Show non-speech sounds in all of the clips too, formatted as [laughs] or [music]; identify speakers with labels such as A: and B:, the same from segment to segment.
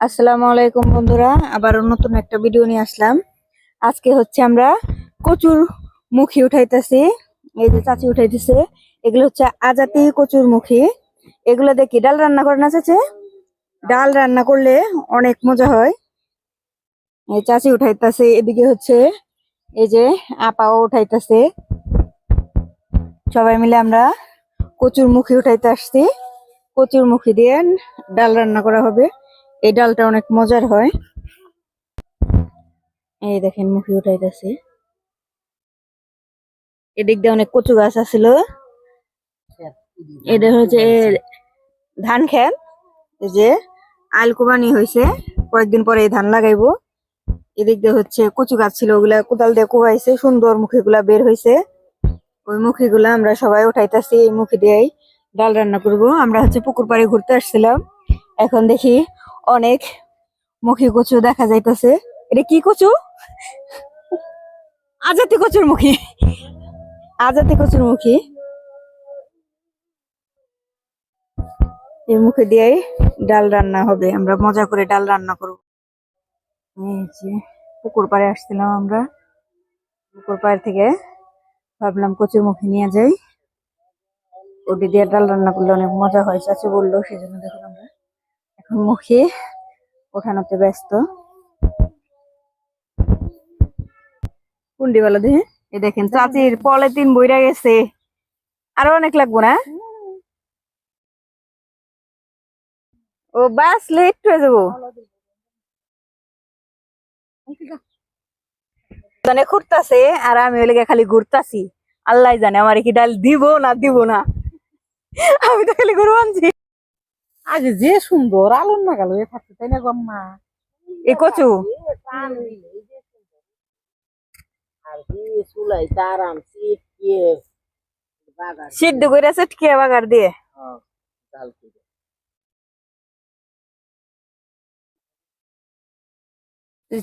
A: আসসালামু আলাইকুম বন্ধুরা আবার নতুন একটা ভিডিও নিয়ে আসলাম। আজকে হচ্ছে আমরা কচুর মুখী উঠাইতেছি। এই যে চাচি উঠাইতেছে, এগুলো হচ্ছে আজাতি কচুর মুখী। এগুলো দেখি, ডাল রান্না করে না চাচি? ডাল রান্না করলে অনেক মজা হয়। এই চাচি উঠাইতেছে, এদিকে হচ্ছে এই যে আপাও উঠাইতেছে। সবাই মিলে আমরা কচুর মুখী উঠাইতে আসছি। কচুর মুখী দিয়ে ডাল রান্না করা হবে। এই ডালটা অনেক মজার হয়। এই দেখেন মুখি উঠাইতেছে। এদিক দিয়ে অনেক কচু গাছ আছিল। এটা হচ্ছে ধান খেত। যে আল কোবানি হয়েছে কয়েকদিন পরে এই ধান লাগাইবো। এদিক দিয়ে হচ্ছে কচু গাছ ছিল, ওগুলা কোদাল দিয়ে কোবাইছে সুন্দর মুখিগুলা বের হয়েছে ওই মুখিগুলা আমরা সবাই উঠাইতেছি, এই মুখি দিয়েই ডাল রান্না করব। আমরা হচ্ছে পুকুর পাড়ে ঘুরতে আসছিলাম। এখন দেখি অনেক মুখী কচু দেখা যাইতেছে। এটা কি কচু? আজাতি কচুর মুখী। আজাতি কচুর মুখী। এই মুখে দিয়ে ডাল রান্না হবে। আমরা মজা করে ডাল রান্না করব। এই যে পুকুর পাড়ে আসছিলাম আমরা। পুকুর পাড় থেকে ভাবলাম কচুর মুখে নিয়ে যাই। ওটি দিয়ে ডাল রান্না করলে অনেক মজা হয়। চাচু বলল, সেজন্য দেখুন মুখে ওঠানোতে ব্যস্ত। কুন্ডি বলো দেখে এ দেখেন চাচির পলিথিন বইরা গেছে। আরও অনেক লাগবো না? ও, বাস লেট হয়ে যাব। মানে ঘুরতাছে আর আমি ওই খালি ঘুরতাছি। আল্লাহ জানে আমার কি ডাল দিব না দিব না। আমি তো খালি ঘুরবো আনছি।
B: আগে যে সুন্দর আলোর না গেল এ থাকতে তাই না গম্মা
A: এ কচু? সিদ্ধ করে চটকে বাগার দিয়ে।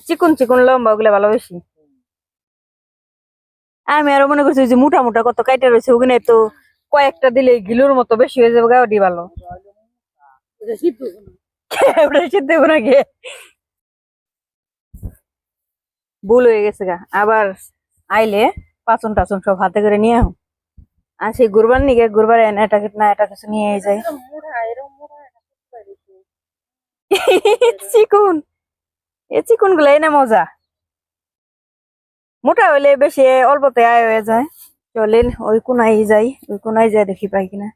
A: চিকন চিকন লম্বা ওগুলা ভালোবাসি। আমি আরও মনে করছি যে মোটা মোটা কত কাইটা রয়েছে ওখানে তো কয়েকটা দিলে গিলুর মতো বেশি হয়ে যাবে গাওয়াটি ভালো। ওটা সিদ্ধ হবে [laughs] না। গিয়ে। ভুল হয়ে গেছে গা। আবার আইলে পাচন টাচন সব হাতে করে নিয়ে আহ। আর সেই গুরবার নিগে গুরবার এটা না এটা কিছু নিয়ে যায় [laughs] চিকুন। এ চিকুন গুলাই না মজা। মোটা হইলে বেশি অল্পতে আয় হয়ে যায়। চলেন ওই কোনায় যাই ওই কোনায় যাই দেখি পাই কিনা।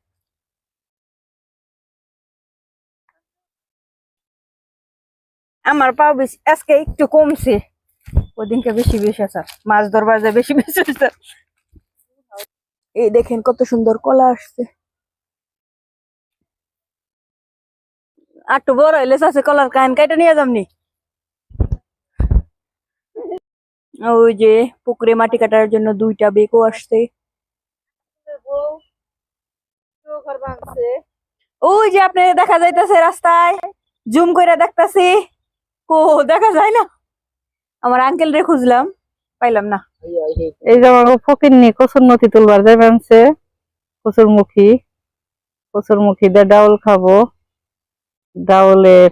A: আমার পাও বেশি, আজকে একটু কমছে। ওদিনকে বেশি বেশি আছে, মাছ ধরবার যায় বেশি বেশি আছে এই দেখেন কত সুন্দর কলা আসছে। আটটু বড় হইলে আছে কলার কান কাইটা নিয়ে যামনি ওই যে পুকুরে মাটি কাটার জন্য দুইটা বেকও আসছে। ওই যে আপনি দেখা যাইতেছে রাস্তায়, জুম করে দেখতাছি। কো দেখা যায় না। আমার আঙ্কেল রে খুঁজলাম পাইলাম না।
C: এই যে আমাকে ফকির নি কচুর মুখি তুলবার যাই মানছে কচুর মুখি কচুর মুখি দিয়ে ডাউল খাব। ডাউলের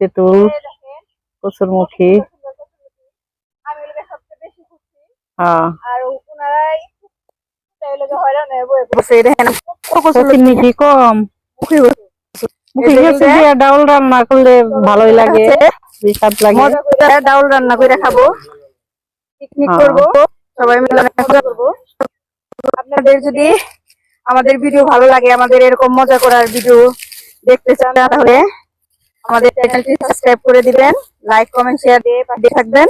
C: তেঁতুল কচুর মুখি।
A: আমি ওগুলো সবচেয়ে বেশি খুঁজছি।
C: হ্যাঁ। কম? ডাউল রান্না করলে ভালোই লাগে স্বাদ লাগে।
A: ডাউল রান্না করে খাব। পিকনিক
C: হ্যাঁ।
A: করব সবাই মিলে আপনাদের যদি আমাদের ভিডিও ভালো লাগে আমাদের এরকম মজা করার ভিডিও দেখতে চান তাহলে আমাদের চ্যানেলটি সাবস্ক্রাইব করে দিবেন লাইক কমেন্ট শেয়ার দিয়ে পাঠিয়ে থাকবেন।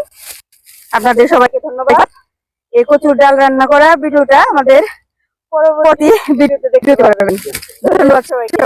A: আপনাদের সবাইকে ধন্যবাদ। এই কচুর ডাল রান্না করা ভিডিওটা আমাদের পরবর্তী ভিডিওতে দেখতে পারবেন। ধন্যবাদ সবাইকে।